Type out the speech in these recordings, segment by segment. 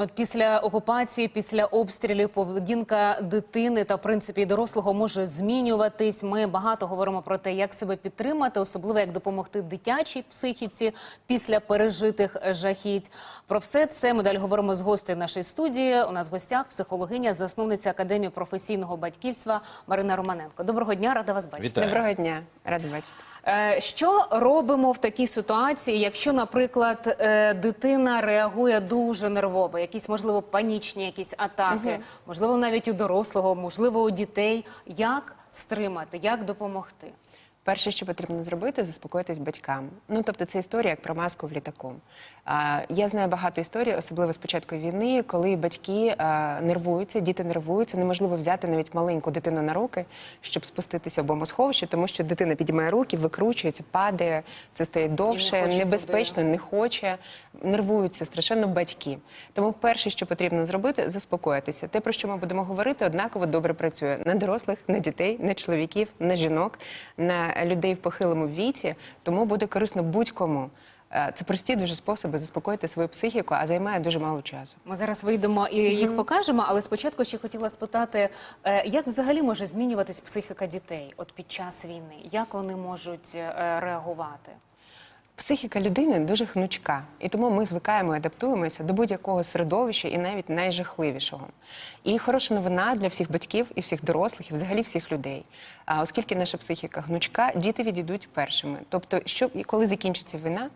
От після окупації, після обстрілів, поведінка дитини та в принципі дорослого може змінюватись. Ми багато говоримо про те, як себе підтримати, особливо як допомогти дитячій психіці після пережитих жахіть. Про все це ми далі говоримо з гостей нашої студії. У нас в гостях психологиня, засновниця академії професійного батьківства Марина Романенко. Доброго дня, рада вас бачити. Вітаю. Доброго дня, рада бачити. Е, Що робимо в такій ситуації, якщо, наприклад, е, дитина реагує дуже нервово, якісь можливо панічні якісь атаки, можливо, навіть у дорослого, можливо, у дітей. Як стримати, як допомогти? Перше, що потрібно зробити, заспокоїтись батькам. Ну тобто, це історія як про маску в літаку. А, я знаю багато історій, особливо з початку війни, коли батьки а, нервуються, діти нервуються. Неможливо взяти навіть маленьку дитину на руки, щоб спуститися в бомбосховище, тому що дитина підіймає руки, викручується, падає, це стає довше, хоче небезпечно, не хоче, нервуються страшенно батьки. Тому перше, що потрібно зробити, заспокоїтися. Те, про що ми будемо говорити, однаково добре працює на дорослих, на дітей, на чоловіків, на жінок, на людей в похилому віці. Тому буде корисно будь-кому. Е, Це прості дуже способи заспокоїти свою психіку, а займає дуже мало часу. Ми зараз вийдемо і їх покажемо, але спочатку ще хотіла спитати, е, як взагалі може змінюватись психіка дітей от під час війни? Як вони можуть е, реагувати? Психіка людини дуже гнучка, і тому ми звикаємо і адаптуємося до будь-якого середовища і навіть найжахливішого. І хороша новина для всіх батьків і всіх дорослих, і взагалі всіх людей. А оскільки наша психіка гнучка, діти відійдуть першими. Тобто, що коли закінчиться війна,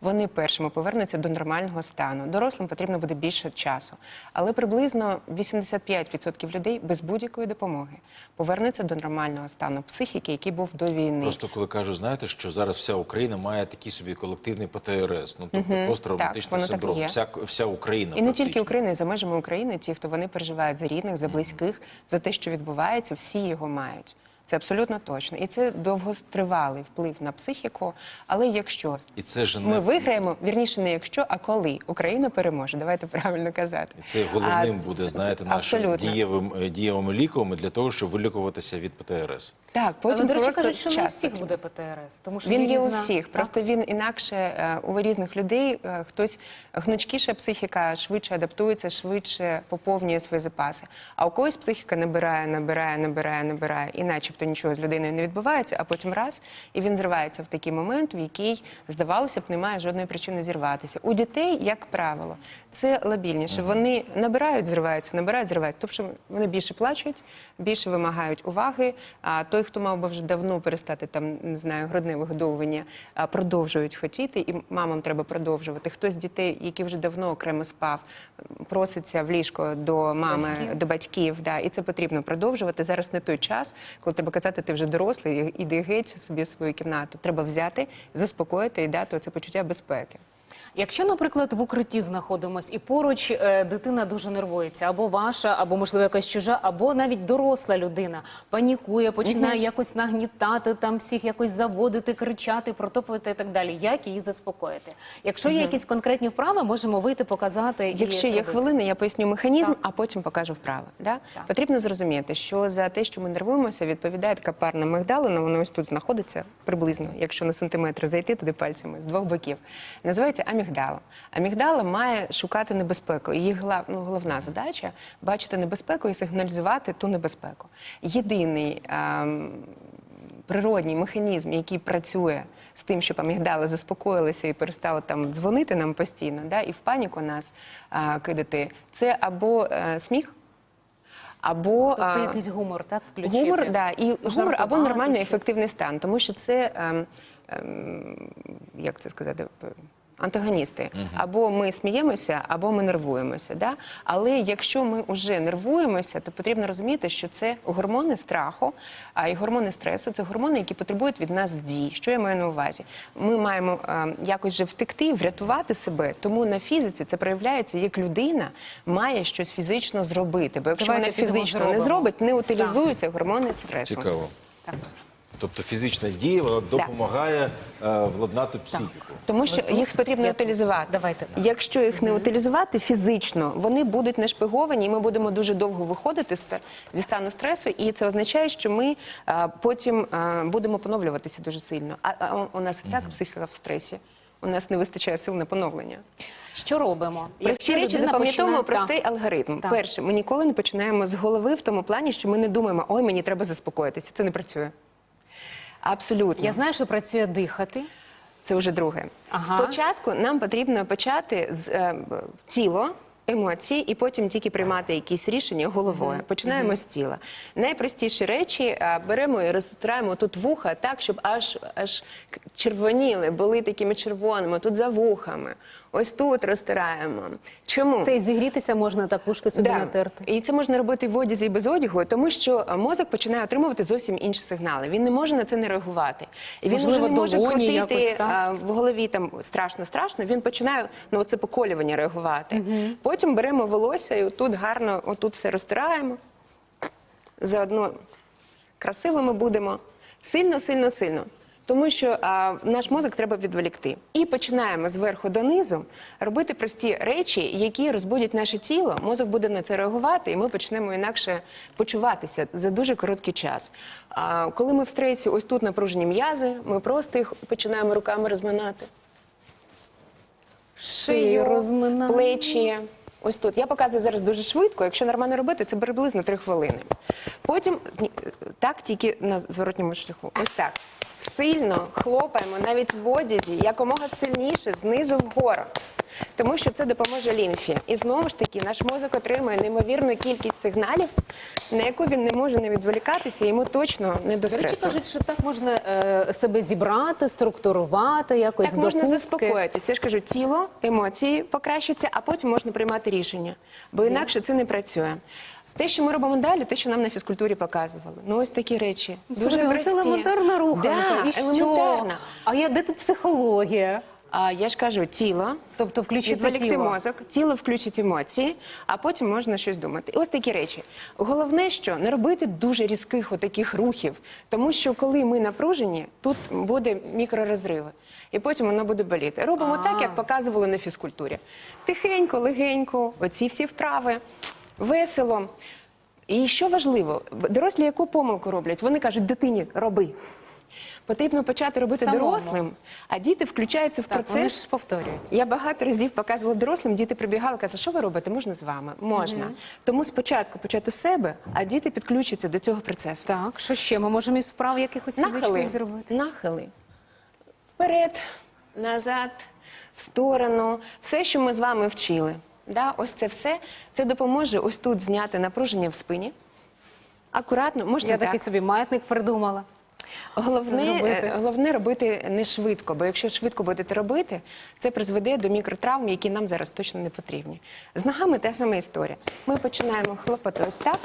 вони першими повернуться до нормального стану. Дорослим потрібно буде більше часу. Але приблизно 85% людей без будь-якої допомоги повернуться до нормального стану психіки, який був до війни. Просто коли кажу, знаєте, що зараз вся Україна має такий собі колективний ПТРС, ну тобто посттравматичний Так, так синдром. є. Вся, вся Україна. І не тільки. Україна, і за межами України, ті, хто вони переживають за рідних, за близьких, за те, що відбувається, всі його мають. Це абсолютно точно. І це довгостривалий вплив на психіку. Але якщо І це ж ми виграємо, вірніше не якщо, а коли Україна переможе, давайте правильно казати. І це головним А, буде, це- знаєте, нашим дієвим е, дієвими ліками для того, щоб вилікуватися від ПТРС. Так, потім але, до речі, кажуть, що не у всіх буде ПТРС, тому що Він є у різна- всіх, Так? просто він інакше е, у різних людей. е, Хтось гнучкіша психіка швидше адаптується, швидше поповнює свої запаси. А у когось психіка набирає, набирає, набирає, набирає, і начебто нічого з людиною не відбувається, а потім раз і він зривається в такий момент, в який здавалося б, немає жодної причини зірватися. У дітей, як правило, це лабільніше. Вони набирають, зриваються, набирають, зриваються. Тобто вони більше плачуть, більше вимагають уваги. А той, хто мав би вже давно перестати там, не знаю, грудне вигодовування, продовжують хотіти, і мамам треба продовжувати. Хтось з дітей, які вже давно окремо спав, проситься в ліжко до мами, Батьків. до батьків. Да, і це потрібно продовжувати. Зараз не той час, коли треба казати, ти вже дорослий, іди геть собі в свою кімнату. Треба взяти, заспокоїти і дати це почуття безпеки. Якщо, наприклад, в укритті знаходимось і поруч е, дитина дуже нервується, або ваша, або можливо якась чужа, або навіть доросла людина панікує, починає якось нагнітати там всіх, якось заводити, кричати, протопувати і так далі. Як її заспокоїти? Якщо є якісь конкретні вправи, можемо вийти, показати. і Якщо є зробити. хвилини, я поясню механізм, Так. а потім покажу вправи. Да? Так. Потрібно зрозуміти, що за те, що ми нервуємося, відповідає така парна мигдалина, вона ось тут знаходиться приблизно, якщо на сантиметр зайти туди пальцями з двох боків. Називається амігдала. Амігдала має шукати небезпеку. Її ну, головна задача бачити небезпеку і сигналізувати ту небезпеку. Єдиний ем, природній механізм, який працює з тим, щоб амігдала заспокоїлися і перестала там дзвонити нам постійно, да, і в паніку нас а, кидати, це або е, сміх. Або Тобто а, якийсь гумор, так включити? гумор, да, і гумор або нормальний ефективний стан, тому що це ем, ем, як це сказати. Антагоністи або ми сміємося, або ми нервуємося. Да? Але якщо ми вже нервуємося, то потрібно розуміти, що це гормони страху, а і гормони стресу це гормони, які потребують від нас дій. Що я маю на увазі? Ми маємо е, якось же втекти, врятувати себе. Тому на фізиці це проявляється, як людина має щось фізично зробити. Бо якщо Давайте вона фізично не зробить, не утилізуються гормони стресу. Цікаво. Так. Тобто фізична дія вона допомагає е, владнати психіку. Тому що їх потрібно я утилізувати. Давайте так. Якщо їх не утилізувати фізично, вони будуть нашпиговані, і ми будемо дуже довго виходити з- зі стану стресу, і це означає, що ми а, потім а, будемо поновлюватися дуже сильно. А, а у нас і так психіка в стресі. у нас не вистачає сил на поновлення. Що робимо? Прості Якщо речі людина запам'ятовуємо починає- простий алгоритм. Так. Перше, ми ніколи не починаємо з голови в тому плані, що ми не думаємо, ой, мені треба заспокоїтися. Це не працює. Абсолютно. Я знаю, що працює дихати. Це вже друге. Ага. Спочатку нам потрібно почати з е, тіло. Емоції, і потім тільки приймати якісь рішення головою. Починаємо з тіла. Найпростіші речі е, беремо і розтираємо тут вуха так, щоб аж аж червоніли, були такими червоними, тут за вухами. Ось тут розтираємо. Чому? Це і зігрітися можна так вушки собі Да. натерти. І це можна робити в одязі і без одягу, тому що е, мозок починає отримувати зовсім інші сигнали. Він не може на це не реагувати. І він Можливо, вже не може крутити якось, е, в голові там страшно, страшно. Він починає ну оце поколювання реагувати. Потім беремо волосся і тут гарно, отут все розтираємо. Заодно красивими будемо сильно, сильно, сильно. Тому що а, наш мозок треба відволікти. І починаємо зверху донизу робити прості речі, які розбудять наше тіло. Мозок буде на це реагувати, і ми почнемо інакше почуватися за дуже короткий час. А, коли ми в стресі, ось тут напружені м'язи, ми просто їх починаємо руками розминати. Шию розминаю. плечі. Ось тут. Я показую зараз дуже швидко. Якщо нормально робити, це приблизно 3 хвилини. Потім так тільки на зворотньому шляху. Ось так. Сильно хлопаємо навіть в одязі, якомога сильніше, знизу вгору. Тому що це допоможе лімфі. І знову ж таки, наш мозок отримує неймовірну кількість сигналів, на яку він не може не відволікатися, йому точно не до До речі, стресу. кажуть, що так можна е, себе зібрати, структурувати, якось Так можна докупки. заспокоїтися. Я ж кажу, тіло, емоції покращаться, а потім можна приймати рішення. Бо інакше це не працює. Те, що ми робимо далі, те, що нам на фізкультурі показували. Ну ось такі речі. Слухайте, ну, це елементарна руханка. Да, і що? елементарна. А я де тут психологія? А я ж кажу, тіло. Тобто включити Відволікти тіло. мозок, тіло включить емоції, а потім можна щось думати. І ось такі речі. Головне, що не робити дуже різких отаких рухів, тому що коли ми напружені, тут буде мікророзриви. І потім воно буде боліти. Робимо так, як показували на фізкультурі. Тихенько, легенько, оці всі вправи, весело. І що важливо, дорослі яку помилку роблять? Вони кажуть, дитині роби. Потрібно почати робити Самому. дорослим, а діти включаються в Так, процес. вони ж повторюють. Я багато разів показувала дорослим, діти прибігали, казали, що ви робите? Можна з вами? Можна. Тому спочатку почати з себе, а діти підключаться до цього процесу. Так, що ще ми можемо із вправ якихось Нахили. фізичних зробити? Нахили. Вперед, назад, в сторону. Все, що ми з вами вчили. Да? Ось це все. Це допоможе ось тут зняти напруження в спині. Акуратно, можна Я так. такий собі маятник придумала. Головне, зробити. е, головне робити не швидко, бо якщо швидко будете робити, це призведе до мікротравм, які нам зараз точно не потрібні. З ногами та сама історія. Ми починаємо хлопати ось так.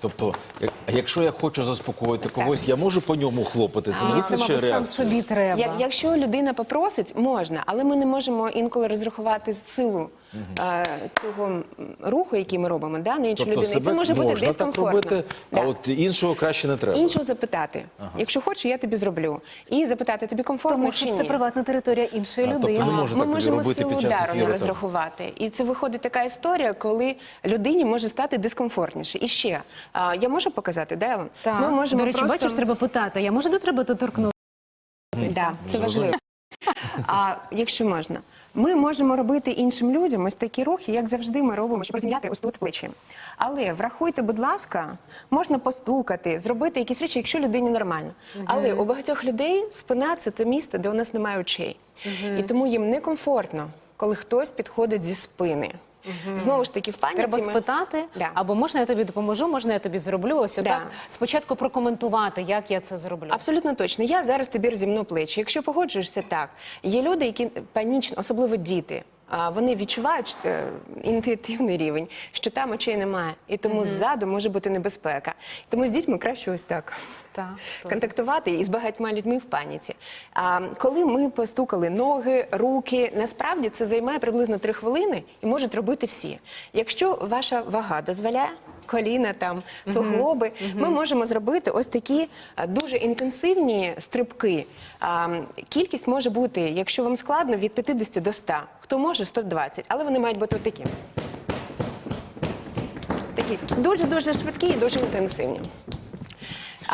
Тобто, як- а якщо я хочу заспокоїти когось, я можу по ньому хлопати. Це не А, це, мабуть, сам реакцію. собі треба. Як, якщо людина попросить, можна, але ми не можемо інколи розрахувати силу е, цього руху, який ми робимо, да, на іншу Тобто людину. І це може бути можна так дискомфортно. робити, а Да. от іншого краще не треба. Іншого запитати. Якщо хочеш, я тобі зроблю. І запитати, тобі комфортно Тому чи що ні? це приватна територія іншої А, тобто людини. не може Ми так можемо робити силу під час удару не ефіру, так. розрахувати. І це виходить така історія, коли людині може стати дискомфортніше. І ще, а, я можу показати, да, Елен? Так. Ми можемо До речі, просто... бачиш, треба питати, я можу до тебе доторкнутися? Да, це важливо. А якщо можна, ми можемо робити іншим людям ось такі рухи, як завжди ми робимо, щоб розм'яти ось тут плечі. Але врахуйте, будь ласка, можна постукати, зробити якісь речі, якщо людині нормально. Але у багатьох людей спина це те місце, де у нас немає очей. І тому їм некомфортно, коли хтось підходить зі спини. Знову ж таки, в пам'яті Треба ми- спитати, Да. або можна я тобі допоможу, можна я тобі зроблю. Ось Да. отак. Спочатку прокоментувати, як я це зроблю. Абсолютно точно. Я зараз тобі розімну плечі. Якщо погоджуєшся так, є люди, які панічно, особливо діти. Вони відчувають е, інтуїтивний рівень, що там очей немає, і тому ззаду може бути небезпека. Тому з дітьми краще ось так контактувати і контактувати із багатьма людьми в паніці. А коли ми постукали ноги, руки, насправді це займає приблизно три хвилини і можуть робити всі. Якщо ваша вага дозволяє. Коліна там суглоби, ми можемо зробити ось такі дуже інтенсивні стрибки. А, кількість може бути, якщо вам складно, від 50 до 100. Хто може 120, але вони мають бути такі. Такі дуже дуже швидкі і дуже інтенсивні.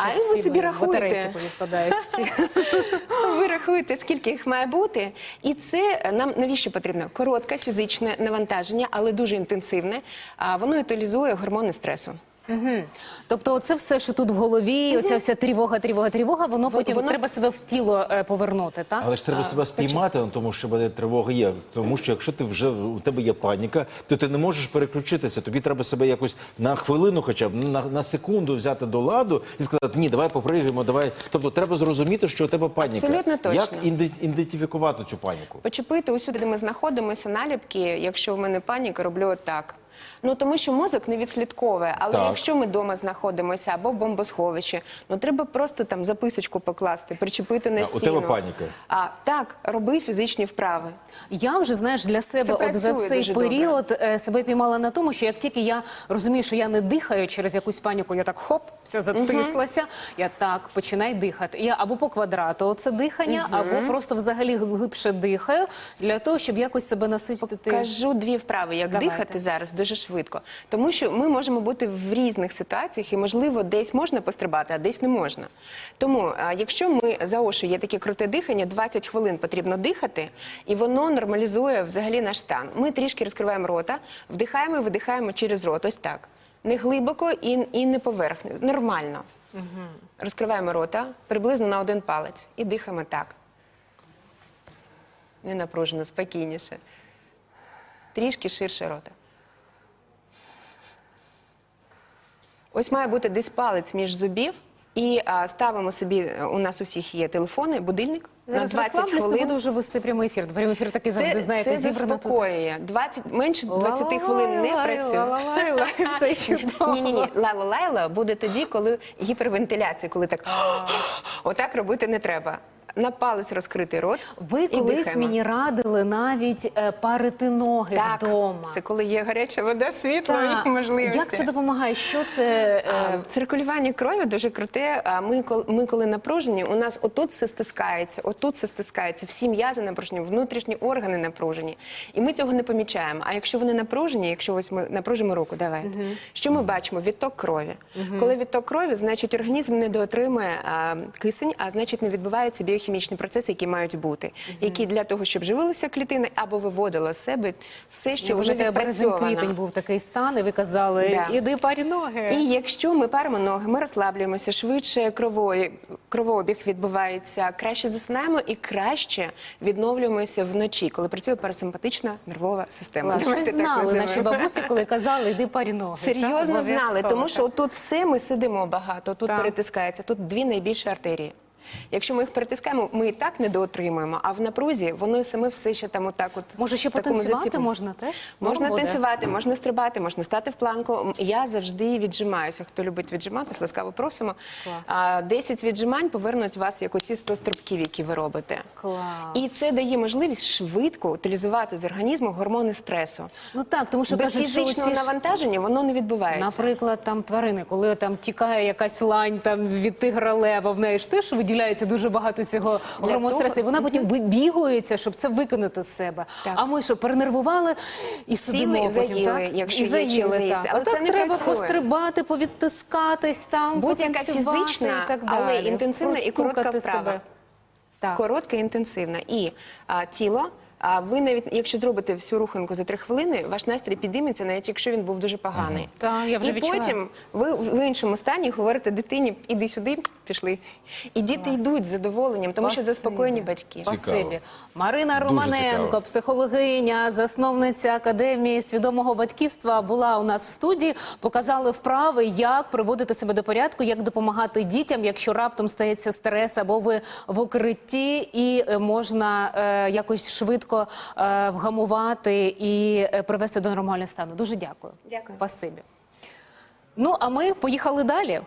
А ви всі собі рахуєте. Повідпадають всі. Ви рахуєте, скільки їх має бути, і це е, нам навіщо потрібно? Коротке фізичне навантаження, але дуже інтенсивне. А воно утилізує гормони стресу. Мгм. Тобто, це все, що тут в голові, оця вся тривога, тривога, тривога, воно потім воно- треба себе в тіло е, повернути, так? Але ж треба себе спіймати, ну, тому що буде тривога є. Тому що якщо ти вже у тебе є паніка, то ти не можеш переключитися. Тобі треба себе якось на хвилину, хоча б на, на секунду взяти до ладу і сказати, ні, давай попригаємо, давай. Тобто треба зрозуміти, що у тебе паніка. Абсолютно точно. Як ідентифікувати цю паніку? Почепити усюди, де ми знаходимося, наліпки, якщо в мене паніка, роблю отак. Ну тому що мозок не відслідковує. Але Так. якщо ми вдома знаходимося або в бомбосховищі, ну треба просто там записочку покласти, причепити на А, у стіну. тебе паніка? А так, роби фізичні вправи. Я вже знаєш для себе от за працює цей дуже період е, себе піймала на тому, що як тільки я розумію, що я не дихаю через якусь паніку, я так хоп, вся затислася. Я так починаю дихати. Я або по квадрату оце дихання, або просто взагалі глибше дихаю для того, щоб якось себе наситити. Кажу дві вправи, як Давайте. дихати зараз дуже швидко. Тому що ми можемо бути в різних ситуаціях, і можливо десь можна пострибати, а десь не можна. Тому, якщо ми за Ошу є таке круте дихання, 20 хвилин потрібно дихати, і воно нормалізує взагалі наш стан. Ми трішки розкриваємо рота, вдихаємо і видихаємо через рот. Ось так. Не глибоко і, і не поверхню. Нормально. Розкриваємо рота приблизно на один палець і дихаємо так. Не напружено, спокійніше. Трішки ширше рота. Ось має бути десь палець між зубів. І а, ставимо собі, е, у нас усіх є телефони, будильник Зараз на 20 розслаблюсь, не буду вже вести прямий ефір. Прямий ефір такий завжди, Це, знаєте, це заспокоює. 20, менше 20 хвилин не працює. Все чудово. Ні, ні, ні. Лайла лайла буде тоді, коли гіпервентиляція, коли так отак робити не треба. На палець розкритий рот. Ви і колись дихаємо. мені радили навіть е, парити ноги так, вдома. Це коли є гаряча вода, світло Так. і можливості. Як це допомагає? Що це? е, А, Циркулювання крові дуже круте. А ми, кол- ми коли напружені, у нас отут все стискається, отут все стискається, всі м'язи напружені, внутрішні органи напружені. І ми цього не помічаємо. А якщо вони напружені, якщо ось ми напружимо руку, давайте. Що ми бачимо? Відток крові. Коли відток крові, значить організм не доотримує а, кисень, а значить не відбуваються біохімічні процеси, які мають бути, які для того, щоб живилися клітини або виводила з себе все, що я вже відпрацьовано. квітень був такий стан, і ви казали, Да. іди парі ноги. І якщо ми паримо ноги, ми розслаблюємося, швидше крової, кровообіг відбувається, краще засинаємо і краще відновлюємося вночі, коли працює парасимпатична нервова система. Так знали наші бабусі, коли казали, іди парі ноги. Серйозно Так, знали, тому що тут все ми сидимо багато, тут Так. перетискається, тут дві найбільші артерії. Якщо ми їх перетискаємо, ми і так не доотримуємо, а в напрузі воно саме все ще там отак от. Може, ще потанцювати можна теж? Можна буде. танцювати, можна стрибати, можна стати в планку. Я завжди віджимаюся. Хто любить віджиматись, ласкаво просимо. Клас. 10 віджимань повернуть вас як оці 100 стрибків, які ви робите. Клас. І це дає можливість швидко утилізувати з організму гормони стресу. Ну так, тому що Без кажуть, що фізичного ці навантаження воно не відбувається. Наприклад, там тварини, коли там тікає якась лань там від тигра лева, в неї ж теж виділяється дуже багато цього Для гормону того- стресу, і вона потім вибігується, щоб це викинути з себе. Так. А ми що перенервували і сидимо і потім, заїли, так? якщо і є чим заїсти. так. Але треба працює. пострибати, повідтискатись там, Будь-яка потанцювати фізична, і так але інтенсивна і коротка вправа. себе. Так. Коротка і інтенсивна. І а, тіло. А ви навіть, якщо зробите всю руханку за три хвилини, ваш настрій підійметься, навіть якщо він був дуже поганий. Так, я вже і відчуваю. потім ви в іншому стані говорите дитині, іди сюди, пішли. І діти йдуть з задоволенням, тому що Спасибі. заспокоєні батьки. Цікаво. Спасибі. Марина Дуже Романенко, цікаво. психологиня, засновниця академії свідомого батьківства, була у нас в студії. Показали вправи, як приводити себе до порядку, як допомагати дітям, якщо раптом стається стрес або ви в укритті, і е, можна е, якось швидко е, вгамувати і е, привести до нормального стану. Дуже дякую. Дякую. Спасибі. Ну а ми поїхали далі.